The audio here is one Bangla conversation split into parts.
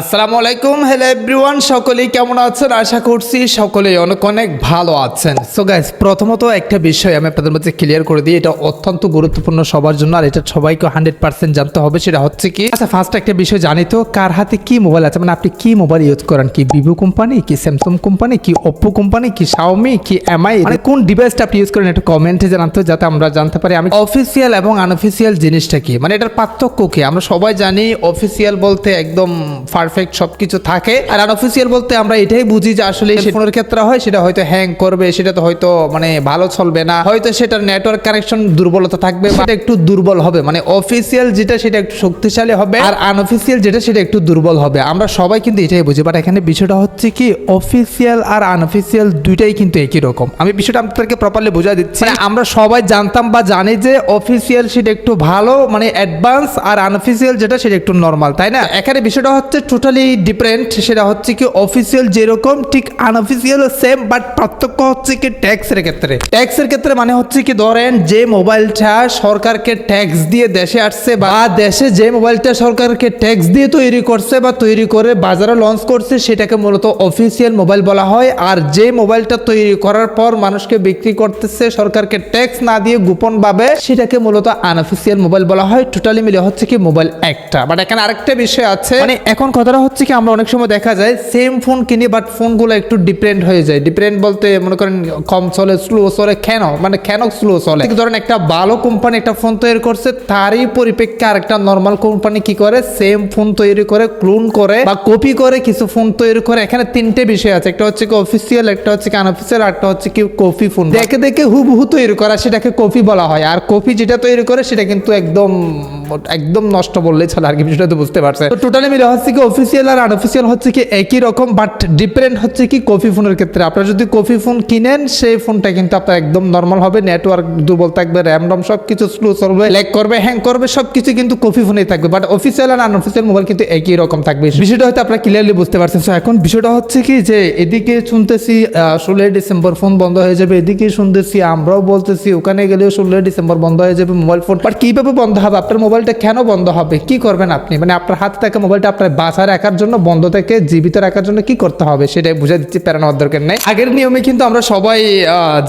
আসসালামু আলাইকুম। হ্যালো এভরিওয়ান সকলেই কেমন আছেন? আশা করছি সকলেই অনেক অনেক ভালো আছেন। সো গাইস প্রথমত একটা বিষয় আমি আপনাদের মধ্যে ক্লিয়ার করে দিই। এটা অত্যন্ত গুরুত্বপূর্ণ সবার জন্য, আর এটা সবাইকে হান্ড্রেড পার্সেন্ট জানতে হবে। সেটা হচ্ছে কি আচ্ছা ফার্স্ট একটা বিষয় জানি তো, কার হাতে কি মোবাইল আছে? মানে আপনি কি মোবাইল ইউজ করেন? কি ভিভো কোম্পানি কি স্যামসাং কোম্পানি কি ওপ্পো কোম্পানি কি শাওমি কি এমআই মানে কোন ডিভাইসটা আপনি ইউজ করেন একটু কমেন্টে জানাতে যাতে আমরা জানতে পারি আমি অফিসিয়াল এবং আনঅফিসিয়াল জিনিসটা কি। মানে এটার পার্থক্য কি? আমরা সবাই জানি অফিসিয়াল বলতে একদম পারফেক্ট সবকিছু থাকে। আর আনঅফিসিয়াল বলতে আমরা এটাই বুঝি যে আসলে ফোনের ক্ষেত্রে হয়, সেটা হয়তো হ্যাং করবে, সেটা তো হয়তো মানে ভালো চলবে না। হয়তো সেটার নেটওয়ার্ক কানেকশন দুর্বলতা থাকবে বা একটু দুর্বল হবে। মানে অফিসিয়াল যেটা, সেটা একটু শক্তিশালী হবে। আর আনঅফিসিয়াল যেটা, সেটা একটু দুর্বল হবে। আমরা সবাই কিন্তু এটাই বুঝি। বাট এখানে বিষয়টা হচ্ছে কি অফিসিয়াল আর আনঅফিসিয়াল দুইটাই কিন্তু একই রকম। আমি বিষয়টা আপনাদেরকে প্রপারলি বুঝা দিচ্ছি। মানে আমরা সবাই জানতাম বা জানি যে অফিসিয়াল সেটা একটু ভালো মানে অ্যাডভান্স আর আনঅফিসিয়াল যেটা, সেটা একটু নর্মাল তাই না? এখানে বিষয়টা হচ্ছে টোটালি ডিফারেন্ট সেটা হচ্ছে কি অফিসিয়াল যেরকম, ঠিক আনঅফিসিয়াল সেম বাট পার্থক্য হচ্ছে কি ট্যাক্সের ক্ষেত্রে। ট্যাক্সের ক্ষেত্রে মানে হচ্ছে কি ধরেন যে মোবাইলটা সরকারকে ট্যাক্স দিয়ে দেশে আসছে, বা দেশে যে মোবাইলটা সরকারকে ট্যাক্স দিয়ে তৈরি করছে, বা তৈরি করে বাজারে লঞ্চ করছে, সেটাকে মূলত অফিসিয়াল মোবাইল বলা হয়। আর যে মোবাইলটা তৈরি করার পর মানুষকে বিক্রি করতেছে, সরকারকে ট্যাক্স না দিয়ে গোপনভাবে, সেটাকে মূলত আনঅফিসিয়াল মোবাইল বলা হয়। টোটালি মিলে হচ্ছে কি মোবাইল একটা। বাট এখানে আরেকটা বিষয় আছে মানে এখন কথাটা হচ্ছে কি, আমরা অনেক সময় দেখা যায় সেম ফোন কিনি বাট ফোনগুলো একটু ডিফারেন্ট হয়ে যায়। ডিফারেন্ট বলতে মনে করেন কম চলে স্লো চলে, কেন? মানে কেন স্লো চলে? ধরেন একটা ভালো কোম্পানি একটা ফোন তৈরি করছে, তারই পরিপ্রেক্ষে আরেকটা নর্মাল কোম্পানি কি করে? সেম ফোন তৈরি করে ক্লোন করে বা কপি করে কিছু ফোন তৈরি করে। এখানে তিনটে বিষয় আছে, একটা হচ্ছে কি অফিসিয়াল একটা হচ্ছে কি আনঅফিসিয়াল একটা হচ্ছে কি কপি ফোন দেখে দেখে হুবহু তৈরি করা, সেটাকে কপি বলা হয়। আর কপি যেটা তৈরি করে, সেটা কিন্তু একদম একদম নষ্ট বললে ছাড়া আর কি, বিষয়টা তো বুঝতে পারছে তো টোটালি মিলে হচ্ছে কি অফিসিয়াল আর আনঅফিসিয়াল হচ্ছে কি একই রকম বাট ডিফারেন্ট হচ্ছে কি কপি ফোনের ক্ষেত্রে। আপনারা যদি কফি ফোন কিনেন সেই ফোনটা কিন্তু আপনার একদম নর্মাল হবে নেটওয়ার্ক দুর্বল থাকবে র্যাম রম সব কিছু স্লো চলবে ল্যাগ করবে হ্যাং করবে সব কিছু কিন্তু কপি ফোনেই থাকবে। বাট অফিসিয়াল আর আনঅফিসিয়াল মোবাইল কিন্তু একই রকম থাকবে। বিষয়টা হয়তো আপনারা ক্লিয়ারলি বুঝতে পারছেন। So, এখন বিষয়টা হচ্ছে কি যে এদিকে শুনতেছি ষোলোই ডিসেম্বর ফোন বন্ধ হয়ে যাবে এদিকে শুনতেছি আমরাও বলতেছি ওখানে গেলেও ষোলোই ডিসেম্বর বন্ধ হয়ে যাবে মোবাইল ফোন বাট কীভাবে বন্ধ হবে? আপনার মোবাইলটা কেন বন্ধ হবে? কি করবেন আপনি? মানে আপনার হাতে থাকা মোবাইলটা আপনার বাসায় রাখার জন্য, বন্ধ থেকে জীবিত রাখার জন্য কি করতে হবে সেটাই বুঝে দিচ্ছি প্যারা দরকার নেই। আগের নিয়মে কিন্তু আমরা সবাই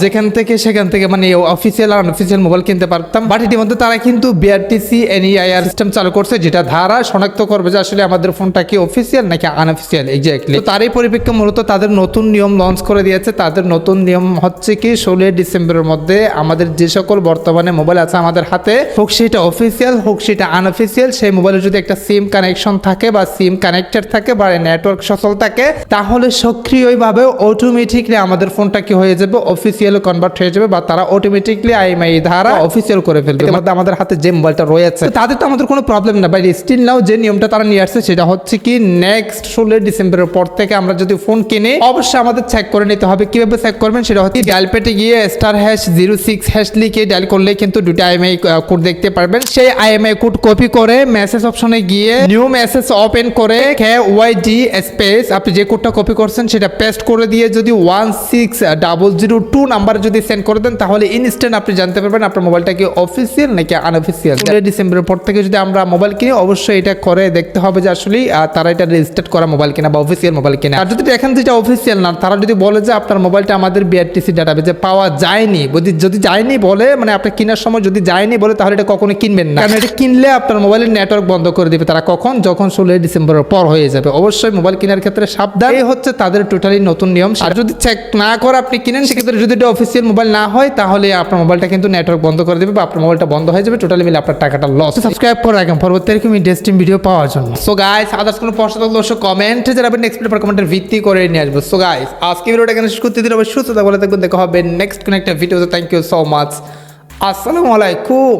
যেখান থেকে সেখান থেকে মানে অফিসিয়াল আর আনঅফিসিয়াল মোবাইল কিনতে পারতাম। বাট ইতিমধ্যে তারা কিন্তু বিআরটিসি এনইআইআর সিস্টেম চালু করছে, যেটা ধারা শনাক্ত করবে যে আসলে আমাদের ফোনটা কি অফিসিয়াল নাকি আনঅফিসিয়াল এক্স্যাক্টলি তো তারই পরিপ্রেক্ষে মূলত তাদের নতুন নিয়ম লঞ্চ করে দিয়েছে। তাদের নতুন নিয়ম হচ্ছে কি, ষোলোই ডিসেম্বরের মধ্যে আমাদের যে সকল বর্তমানে মোবাইল আছে আমাদের হাতে, হোক সেটা অফিসিয়াল হোক সেটা আনঅফিসিয়াল সেই মোবাইলে যদি একটা সিম কানেকশন থাকে বা সিম কানেক্টেড থাকে বা নেটওয়ার্ক সচল থাকে তাহলে সক্রিয়ভাবে অটোমেটিকলি আমাদের ফোনটা কি হয়ে যাবে? অফিসিয়াল কনভার্ট হয়ে যাবে বা তারা অটোমেটিকলি আইএমআই ধারা অফিসিয়াল করে ফেলবে। মধ্যে আমাদের হাতে যে মোবাইলটা রয়েছে তাদের তো আমাদের কোনো প্রবলেম না। বাট স্টিল নাও যে নিয়মটা তারা নিয়ে আসছে সেটা হচ্ছে কি নেক্সট ষোলোই ডিসেম্বরের পর থেকে আমরা যদি ফোন কিনে অবশ্যই আমাদের চেক করে নিতে হবে। কীভাবে চেক করবেন? সেটা হচ্ছে ডায়াল পেটে গিয়ে star hash zero six hash লিখে ডায়াল করলে কিন্তু দুটো আইএমআই কোড দেখতে পারবেন। সেই আইএমআই কোড কপি করে মেসেজ অপশনে গিয়ে নিউ মেসেজ ওপেন করে ওয়াই জি স্পেস আপনি যে কোডটা কপি করছেন সেটা পেস্ট করে দিয়ে যদি one six double zero two number যদি সেন্ড করে দেন তাহলে ইনস্ট্যান্ট আপনি জানতে পারবেন আপনার মোবাইলটা কি অফিসিয়াল নাকি আনঅফিসিয়াল ডিসেম্বরের পর থেকে যদি আমরা মোবাইল কিনি অবশ্যই এটা করে দেখতে হবে যে আসলে তারা এটা রেজিস্টার্ড করা মোবাইল কিনা বা অফিসিয়াল মোবাইল কিনা। আর যদি দেখেন যেটা অফিসিয়াল না তারা যদি বলে যে আপনার মোবাইলটা আমাদের বিআরটিসি ডাটাবেজে পাওয়া যায়নি যদি যদি যায়নি বলে মানে আপনি কেনার সময় যদি যায়নি বলে তাহলে এটা কখনো কিনবেন না। কারণ এটা কিনলে আপনার মোবাইলের নেটওয়ার্ক বন্ধ করে দিবে তারা কখন? যখন ষোলোই ডিসেম্বরের পর হয়ে যাবে। অবশ্যই মোবাইল কেনার ক্ষেত্রে সাবধান। এই হচ্ছে তাদের টোটালি নতুন নিয়ম। আর যদি চেক না করে আপনি কিনেন সেক্ষেত্রে যদি এটা অফিসিয়াল মোবাইল না হয় তাহলে আপনার মোবাইলটা কিন্তু নেটওয়ার্ক বন্ধ করে দেবে বা আপনার মোবাইলটা বন্ধ হয়ে যাবে টোটালি মিলে আপনার টাকাটা লস সাবস্ক্রাইব করে রাখেন পরবর্তী এরকম ইন্টারেস্টিং ভিডিও পাওয়ার জন্য। সো গাইস আদার্স কোনো প্রশ্ন থাকলে অবশ্যই কমেন্টে আপনি নেক্সট ভিডিও কমেন্টের ভিত্তি করে নিয়ে আসব। সো গাইস আজকে ভিডিওটা এখানে শেষ করতে দিলে অবশ্যই সুস্থ থাকবেন দেখবেন দেখা হবে নেক্সট কোনো একটা ভিডিওতে থ্যাংক ইউ সো মাচ আসসালামু আলাইকুম।